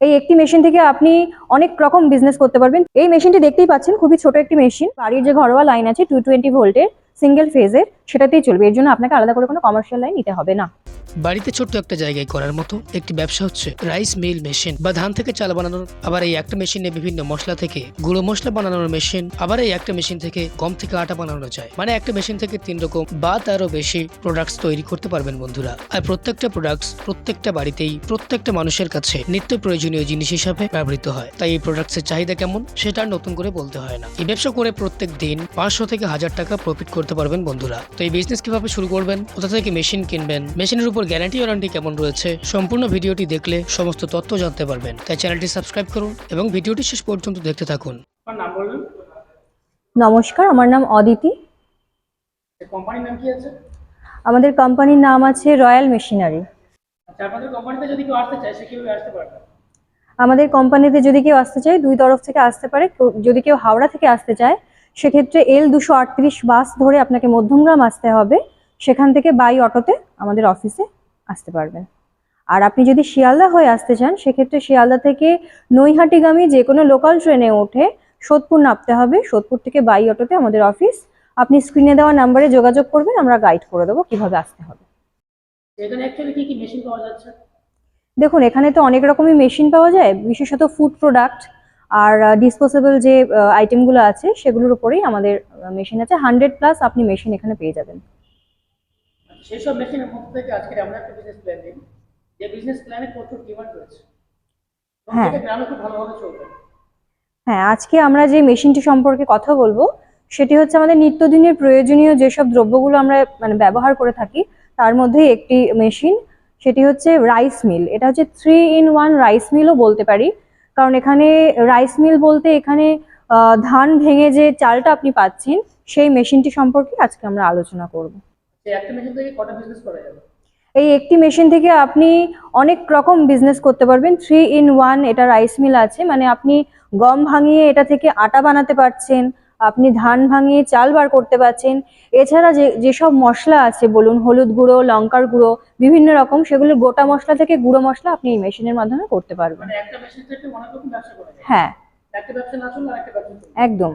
এই একটি মেশিন থেকে আপনি অনেক রকম বিজনেস করতে পারবেন। এই মেশিনটি দেখতেই পাচ্ছেন, খুবই ছোট একটি মেশিন বাড়ির যে ঘরোয়া লাইন আছে টু টোয়েন্টি ভোল্টের সিঙ্গেল ফেজের সেটাতেই চলবে। এর জন্য আপনাকে আলাদা করে কোনো কমার্শিয়াল লাইন নিতে হবে না। বাড়িতে ছোট্ট একটা জায়গায় করার মতো একটি ব্যবসা হচ্ছে রাইস মিল মেশিন বা ধান থেকে চাল বানানোর। আবার এই একটা মেশিনে বিভিন্ন মশলা থেকে গুঁড়ো মশলা বানানোর মেশিন, আবার এই একটা মেশিন থেকে গম থেকে আটা বানানো যায়। মানে একটা মেশিন থেকে তিন রকম বা তারও বেশি প্রোডাক্টস তৈরি করতে পারবেন বন্ধুরা। আর প্রত্যেকটা প্রোডাক্টস প্রত্যেকটা বাড়িতেই প্রত্যেকটা মানুষের কাছে নিত্য প্রয়োজনীয় জিনিস হিসাবে ব্যবহৃত হয়। তাই এই প্রোডাক্টসের চাহিদা কেমন সেটা নতুন করে বলতে হয় না। এই ব্যবসা করে প্রত্যেক দিন পাঁচশো থেকে হাজার টাকা প্রফিট করতে পারবেন বন্ধুরা। তো এই বিজনেস কীভাবে শুরু করবেন? কোথা থেকে মেশিন কিনবেন? মেশিনের উপর গ্যারান্টি ওয়ারান্টি কেমন রয়েছে সম্পূর্ণ ভিডিওটি দেখলে সমস্ত তথ্য জানতে পারবেন। তাই চ্যানেলটি সাবস্ক্রাইব করুন এবং ভিডিওটি শেষ পর্যন্ত দেখতে থাকুন। আপনার নাম বলবেন নমস্কার আমার নাম অদিতি। কোম্পানির নাম কি আছে? আমাদের কোম্পানির নাম আছে রয়্যাল মেশিনারি আচ্ছা আপনাদের কোম্পানিতে যদি কেউ আসতে চায় সে কীভাবে আসতে পারবে? আমাদের কোম্পানিতে যদি কেউ আসতে চায় দুই তরফ থেকে আসতে পারে। যদি কেউ হাওড়া থেকে আসতে চায় সেক্ষেত্রে এল দুশো আটত্রিশ বাস ধরে আপনাকে মধ্যমগ্রাম আসতে হবে। সেখান থেকে বাই অটোতে আমাদের অফিসে আসতে পারবেন। আর আপনি যদি শিয়ালদা হয়ে আসতে চান সেক্ষেত্রে শিয়ালদা থেকে নৈহাটিগামী যে কোনো লোকাল ট্রেনে উঠে সোদপুর নামতে হবে। সোদপুর থেকে বাই অটোতে আমাদের অফিস আপনি স্ক্রিনে দেওয়া নাম্বারে যোগাযোগ করবেন আমরা গাইড করে দেবো কীভাবে আসতে হবে। দেখুন এখানে তো অনেক রকমই মেশিন পাওয়া যায় বিশেষত ফুড প্রোডাক্ট আর ডিসপোজেবল যে আইটেমগুলো আছে সেগুলোর উপরেই আমাদের মেশিন আছে। হান্ড্রেড প্লাস আপনি মেশিন এখানে পেয়ে যাবেন। সেই সব মেশিনের মধ্যে থেকে আজকে আমরা একটা বিজনেস প্ল্যান দিই যে বিজনেস প্ল্যানে প্রচুর ডিমান্ড রয়েছে। হ্যাঁ। গ্রামে খুব ভালোভাবে চলবে। হ্যাঁ আজকে আমরা যে মেশিনটি সম্পর্কে কথা বলব সেটি হচ্ছে আমাদের নিত্যদিনের প্রয়োজনীয় যেসব দ্রব্যগুলো আমরা মানে ব্যবহার করে থাকি তার মধ্যে একটি মেশিন সেটি হচ্ছে রাইস মিল এটা হচ্ছে থ্রি ইন ওয়ান রাইস মিলও বলতে পারি। কারণ এখানে রাইস মিল বলতে এখানে ধান ভেঙে যে চালটা আপনি পাচ্ছেন সেই মেশিনটি সম্পর্কে আজকে আমরা আলোচনা করব। সেই একটা মেশিন থেকে কটা বিজনেস করা যাবে? এই একটি মেশিন থেকে আপনি অনেক রকম বিজনেস করতে পারবেন। থ্রি ইন ওয়ান এটা রাইস মিল আছে মানে আপনি গম ভাঙিয়ে এটা থেকে আটা বানাতে পারছেন আপনি ধান ভাঙিয়ে চাল বার করতে পারছেন। এছাড়া যে যেসব মশলা আছে বলুন হলুদ গুঁড়ো লঙ্কার গুঁড়ো বিভিন্ন রকম সেগুলো গোটা মশলা থেকে গুঁড়ো মশলা আপনি এই মেশিনের মাধ্যমে করতে পারবেন। মানে হ্যাঁ। একদম।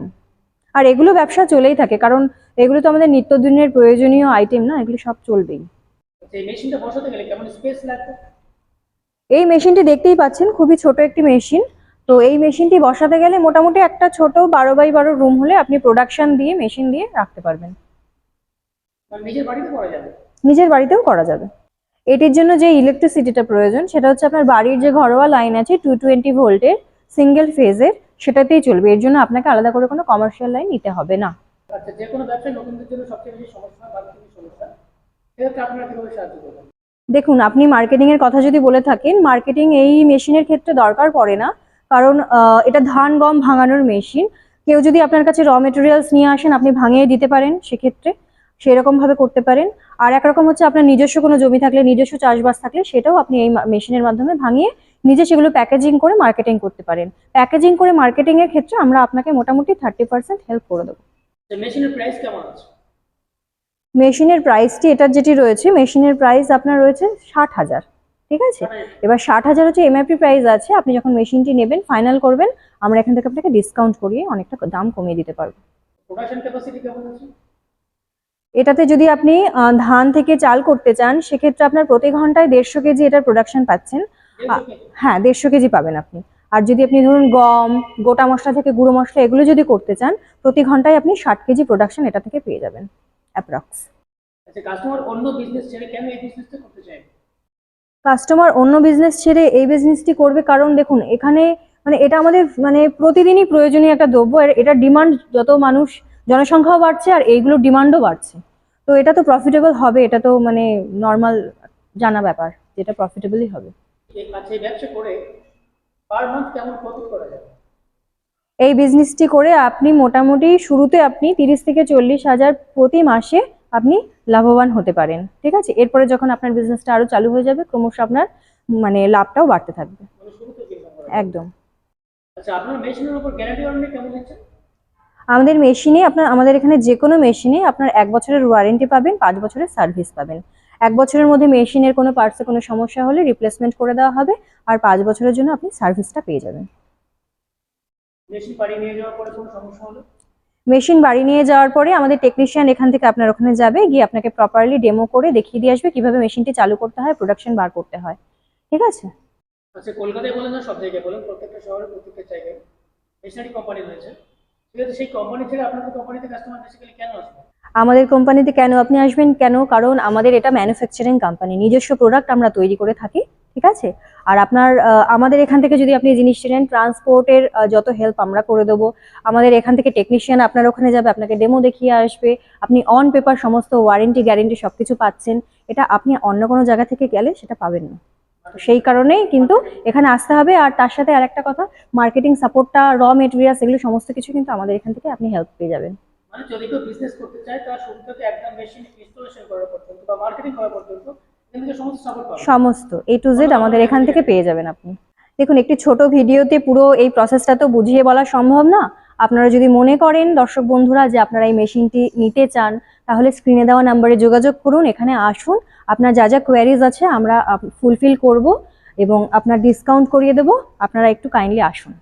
আর এগুলো ব্যবসা চলেই থাকে কারণ এগুলো তো আমাদের নিত্যদিনের প্রয়োজনীয় আইটেম না এগুলো সব চলবেই। আচ্ছা, এই মেশিনটা দেখতেই পাচ্ছেন খুবই ছোট একটি মেশিন তো এই মেশিনটি বসাতে গেলে মোটামুটি একটা ছোট বারো বাই বারো রুম হলে আপনি প্রোডাকশন দিয়ে মেশিন দিয়ে রাখতে পারবেন। মানে নিজের বাড়িতেও করা যাবে। এটির জন্য যে ইলেকট্রিসিটিটা প্রয়োজন সেটা হচ্ছে আপনার বাড়ির যে ঘরোয়া লাইন আছে টু টোয়েন্টি ভোল্টের সিঙ্গেল ফেজের সেটাতেই চলবে। এর জন্য আপনাকে আলাদা করে কোনো কমার্শিয়াল লাইন নিতে হবে না। আচ্ছা যে কোনো ব্যবসায় নতুনদের জন্য সবচেয়ে বেশি সমস্যা মার্কেটিং সমস্যা? সেক্ষেত্রে আপনারা কীভাবে সাহায্য করবেন? দেখুন আপনি মার্কেটিং এর কথা যদি বলে থাকেন মার্কেটিং এই মেশিনের ক্ষেত্রে দরকার পড়ে না। কারণ এটা ধান গম ভাঙানোর মেশিন কেউ যদি আপনার কাছে র মেটেরিয়ালস নিয়ে আসেন আপনি ভাঙিয়ে দিতে পারেন সেক্ষেত্রে। সেরকম ভাবে করতে পারেন। আর একরকম হচ্ছে আপনার নিজস্ব কোনো জমি থাকলে নিজস্ব চাষবাস থাকলে সেটাও আপনি এই মেশিনের মাধ্যমে ভাঙিয়ে নিজে সেগুলো প্যাকেজিং করে মার্কেটিং করতে পারেন। প্যাকেজিং করে মার্কেটিং এর ক্ষেত্রে আমরা আপনাকে মোটামুটি থার্টি পার্সেন্ট হেল্প করে দেবো। মেশিনের প্রাইস কেমন আছে? মেশিনের প্রাইসটি এটার যেটি রয়েছে মেশিনের প্রাইস আপনার রয়েছে ষাট হাজার ঠিক আছে? এবার ষাট হাজার হচ্ছে এমআরপি প্রাইস আছে আপনি যখন মেশিনটি নেবেন ফাইনাল করবেন আমরা এখান থেকে আপনাকে ডিসকাউন্ট করিয়ে অনেকটা দাম কমিয়ে দিতে পারব। প্রোডাকশন ক্যাপাসিটি কেমন আছে? এটাতে যদি আপনি ধান থেকে চাল করতে চান সেক্ষেত্রে আপনার প্রতি ঘন্টায় দেড়শো কেজি এটার প্রোডাকশন পাচ্ছেন? হ্যাঁ দেড়শো কেজি পাবেন আপনি। আর যদি আপনি ধরুন গম গোটা মশলা থেকে গুঁড়ো মশলা এগুলো যদি করতে চান প্রতি ঘন্টায় আপনি ষাট কেজি প্রোডাকশন এটা থেকে পেয়ে যাবেন অ্যাপ্রক্স আচ্ছা কাস্টমার অন্য বিজনেস ছেড়ে এই বিজনেসটা করবে কারণ দেখুন এখানে মানে এটা আমাদের মানে প্রতিদিনই প্রয়োজনীয় একটা দ্রব্য এর- এটার ডিমান্ড যত মানুষ জনসংখ্যাও বাড়ছে আর এইগুলোর ডিমান্ডও বাড়ছে। তো এটা তো প্রফিটেবল হবে এটা তো মানে নর্মাল জানা ব্যাপার যেটা প্রফিটেবলই হবে। আচ্ছা এই ব্যবসা করে পার মান্থ কেমন প্রফিট করা যাবে এই বিজনেসটি করে আপনি মোটামুটি শুরুতে আপনি তিরিশ থেকে চল্লিশ হাজার প্রতি মাসে আপনি লাভবান হতে পারেন ঠিক আছে? এরপরে যখন আপনার বিজনেসটা আরও চালু হয়ে যাবে ক্রমশ আপনার মানে লাভটাও বাড়তে থাকবে। মানে? একদম। আচ্ছা আমাদের মেশিনে আপনার আমাদের এখানে যে কোনো মেশিনে আপনার এক বছরের ওয়ারেন্টি পাবেন পাঁচ বছরের সার্ভিস পাবেন। এক বছরের মধ্যে মেশিনের কোনো পার্টসে কোনো সমস্যা হলে রিপ্লেসমেন্ট করে দেওয়া হবে আর পাঁচ বছরের জন্য আপনি সার্ভিসটা পেয়ে যাবেন। মেশিন বাড়ি নিয়ে যাওয়ার পরে কোনো সমস্যা হলো? মেশিন বাড়ি নিয়ে যাওয়ার পরে আমাদের টেকনিশিয়ান এখান থেকে আপনার ওখানে যাবে গিয়ে আপনাকে প্রপারলি ডেমো করে দেখিয়ে দিয়ে আসবে কীভাবে মেশিনটি চালু করতে হয় প্রোডাকশন বার করতে হয়। ঠিক আছে? আচ্ছা কলকাতায় বলেন না সব জায়গায় বলেন প্রত্যেকটা শহরে প্রত্যেকটা জায়গায়। মেশিনারি কোম্পানি রয়েছে। ঠিক আছে সেই কোম্পানি থেকে আপনাদের কোম্পানিতে কাস্টমার বেসিক্যালি কেন আসবে? আমাদের কোম্পানিতে কেন আপনি আসবেন? কেন? কারণ আমাদের এটা ম্যানুফ্যাকচারিং কোম্পানি নিজস্ব প্রোডাক্ট আমরা তৈরি করে থাকি, ঠিক আছে? আর আপনার আমাদের এখান থেকে যদি আপনি জিনিসটি নেন ট্রান্সপোর্টের যত হেল্প আমরা করে দেবো, আমাদের এখান থেকে টেকনিশিয়ান আপনার ওখানে যাবে, আপনাকে ডেমো দেখিয়ে আসবে, আপনি অন পেপার সমস্ত ওয়ারেন্টি গ্যারেন্টি সবকিছু পাচ্ছেন, এটা আপনি অন্য কোনো জায়গা থেকে গেলে সেটা পাবেন না। সেই কারণেই কিন্তু এখানে আসতে হবে, আর তার সাথে আরেকটা কথা মার্কেটিং সাপোর্টটা র মেটেরিয়ালস এগুলো সমস্ত কিছু কিন্তু আমাদের এখান থেকে আপনি হেল্প পেয়ে যাবেন। মানে যদি কেউ বিজনেস করতে চায় তার শুরু থেকে একদম মেশিন ইনস্টলেশন করা পর্যন্ত বা মার্কেটিং করা পর্যন্ত সমস্ত এ টু জেড আমাদের এখান থেকে পেয়ে যাবেন আপনি। দেখুন একটি ছোট ভিডিওতে পুরো এই প্রসেসটা তো বুঝিয়ে বলা সম্ভব না। আপনারা যদি মনে করেন দর্শক বন্ধুরা যে আপনারা এই মেশিনটি নিতে চান তাহলে স্ক্রিনে দেওয়া নাম্বারে যোগাযোগ করুন এখানে আসুন। আপনার যা যা কোয়ারিজ আছে আমরা ফুলফিল করব এবং আপনার ডিসকাউন্ট করিয়ে দেবো। আপনারা একটু কাইন্ডলি আসুন।